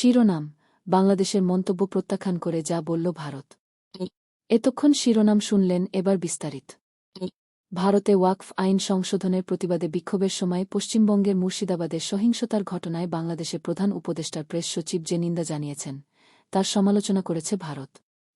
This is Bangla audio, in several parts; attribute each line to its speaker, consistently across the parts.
Speaker 1: শিরোনাম, বাংলাদেশের মন্তব্য প্রত্যাখ্যান করে যা বলল ভারত। এতক্ষণ শিরোনাম শুনলেন এবার বিস্তারিত। ভারতে ওয়াকফ আইন সংশোধনের প্রতিবাদে বিক্ষোভের সময় পশ্চিমবঙ্গের মুর্শিদাবাদের সহিংসতার ঘটনায় বাংলাদেশের প্রধান উপদেষ্টার প্রেস সচিব যে নিন্দা জানিয়েছেন, তার সমালোচনা করেছে ভারত।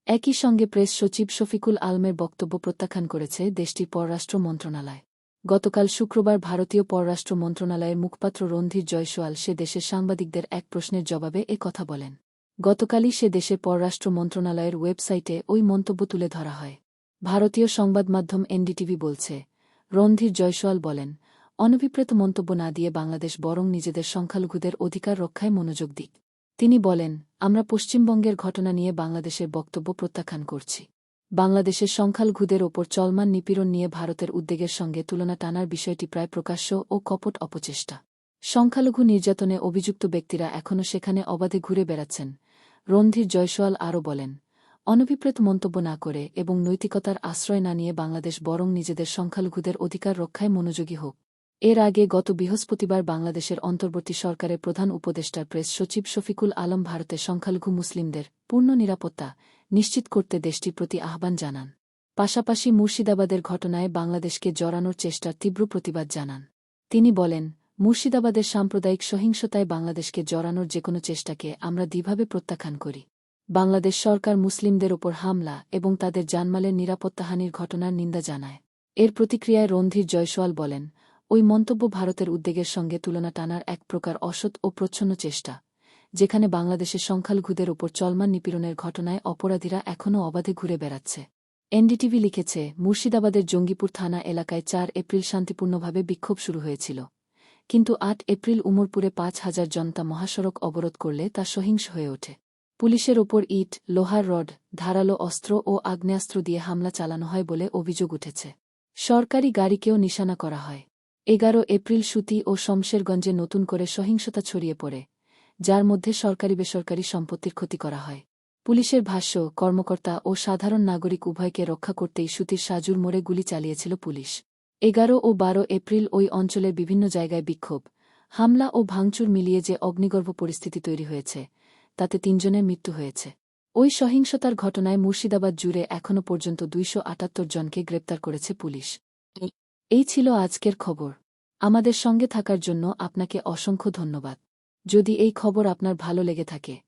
Speaker 1: একই সঙ্গে প্রেস সচিব শফিকুল আলমের বক্তব্য প্রত্যাখ্যান করেছে দেশটির পররাষ্ট্র মন্ত্রণালয়। গতকাল শুক্রবার ভারতীয় পররাষ্ট্র মন্ত্রণালয়ের মুখপাত্র রণধীর জয়সওয়াল সে দেশের সাংবাদিকদের এক প্রশ্নের জবাবে এ কথা বলেন। গতকালই সে দেশের পররাষ্ট্র মন্ত্রণালয়ের ওয়েবসাইটে ওই মন্তব্য তুলে ধরা হয়। ভারতীয় সংবাদ মাধ্যম এনডিটিভি বলছে, রণধীর জয়সওয়াল বলেন, অনভিপ্রেত মন্তব্য না দিয়ে বাংলাদেশ বরং নিজেদের সংখ্যালঘুদের অধিকার রক্ষায় মনোযোগ দিক। তিনি বলেন, আমরা পশ্চিমবঙ্গের ঘটনা নিয়ে বাংলাদেশের বক্তব্য প্রত্যাখ্যান করছি। বাংলাদেশের সংখ্যালঘুদের ওপর চলমান নিপীড়ন নিয়ে ভারতের উদ্বেগের সঙ্গে তুলনা টানার বিষয়টি প্রায় প্রকাশ্য ও কপট অপচেষ্টা। সংখ্যালঘু নির্যাতনে অভিযুক্ত ব্যক্তিরা এখনও সেখানে অবাধে ঘুরে বেড়াচ্ছেন, রণধীর জয়সওয়াল আরও বলেন। অনভিপ্রেত মন্তব্য না করে এবং নৈতিকতার আশ্রয় না নিয়ে বাংলাদেশ বরং নিজেদের সংখ্যালঘুদের অধিকার রক্ষায় মনোযোগী হোক। এর আগে গত বৃহস্পতিবার বাংলাদেশের অন্তর্বর্তী সরকারের প্রধান উপদেষ্টার প্রেস সচিব শফিকুল আলম ভারতের সংখ্যালঘু মুসলিমদের পূর্ণ নিরাপত্তা নিশ্চিত করতে দেশটির প্রতি আহ্বান জানান। পাশাপাশি মুর্শিদাবাদের ঘটনায় বাংলাদেশকে জড়ানোর চেষ্টার তীব্র প্রতিবাদ জানান। তিনি বলেন, মুর্শিদাবাদের সাম্প্রদায়িক সহিংসতায় বাংলাদেশকে জড়ানোর যেকোনো চেষ্টাকে আমরা দ্বিভাবে প্রত্যাখ্যান করি। বাংলাদেশ সরকার মুসলিমদের ওপর হামলা এবং তাদের জানমালের নিরাপত্তাহানির ঘটনার নিন্দা জানায়। এর প্রতিক্রিয়ায় রণধীর জয়সওয়াল বলেন, ওই মন্তব্য ভারতের উদ্বেগের সঙ্গে তুলনা টানার এক প্রকার অসৎ ও প্রচ্ছন্ন চেষ্টা। যেখানে বাংলাদেশের সংখ্যালঘুদের ওপর চলমান নিপীড়নের ঘটনায় অপরাধীরা এখনও অবাধে ঘুরে বেড়াচ্ছে। এনডিটিভি লিখেছে, মুর্শিদাবাদের জঙ্গিপুর থানা এলাকায় চার এপ্রিল শান্তিপূর্ণভাবে বিক্ষোভ শুরু হয়েছিল। কিন্তু আট এপ্রিল উমরপুরে পাঁচ হাজার জনতা মহাসড়ক অবরোধ করলে তা সহিংস হয়ে ওঠে। পুলিশের ওপর ইট, লোহার রড, ধারালো অস্ত্র ও আগ্নেয়াস্ত্র দিয়ে হামলা চালানো হয় বলে অভিযোগ উঠেছে। সরকারি গাড়িকেও নিশানা করা হয়। এগারো এপ্রিল সুতি ও শমশেরগঞ্জে নতুন করে সহিংসতা ছড়িয়ে পড়ে। যার মধ্যে সরকারি বেসরকারি সম্পত্তির ক্ষতি করা হয়। পুলিশের ভাষ্য, কর্মকর্তা ও সাধারণ নাগরিক উভয়কে রক্ষা করতেই সুতির সাজুর মোড়ে গুলি চালিয়েছিল পুলিশ। এগারো ও বারো এপ্রিল ওই অঞ্চলের বিভিন্ন জায়গায় বিক্ষোভ, হামলা ও ভাঙচুর মিলিয়ে যে অগ্নিগর্ভ পরিস্থিতি তৈরি হয়েছে, তাতে তিনজনের মৃত্যু হয়েছে। ওই সহিংসতার ঘটনায় মুর্শিদাবাদ জুড়ে এখনও পর্যন্ত দুইশো আটাত্তর জনকে গ্রেপ্তার করেছে পুলিশ। এই ছিল আজকের খবর। আমাদের সঙ্গে থাকার জন্য আপনাকে অসংখ্য ধন্যবাদ। যদি এই খবর আপনার ভালো লেগে থাকে,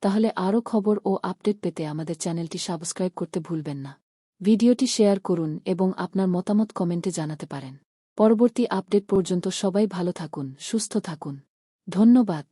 Speaker 1: তাহলে আরও খবর ও আপডেট পেতে আমাদের চ্যানেলটি সাবস্ক্রাইব করতে ভুলবেন না। ভিডিওটি শেয়ার করুন এবং আপনার মতামত কমেন্টে জানাতে পারেন। পরবর্তী আপডেট পর্যন্ত সবাই ভালো থাকুন, সুস্থ থাকুন। ধন্যবাদ।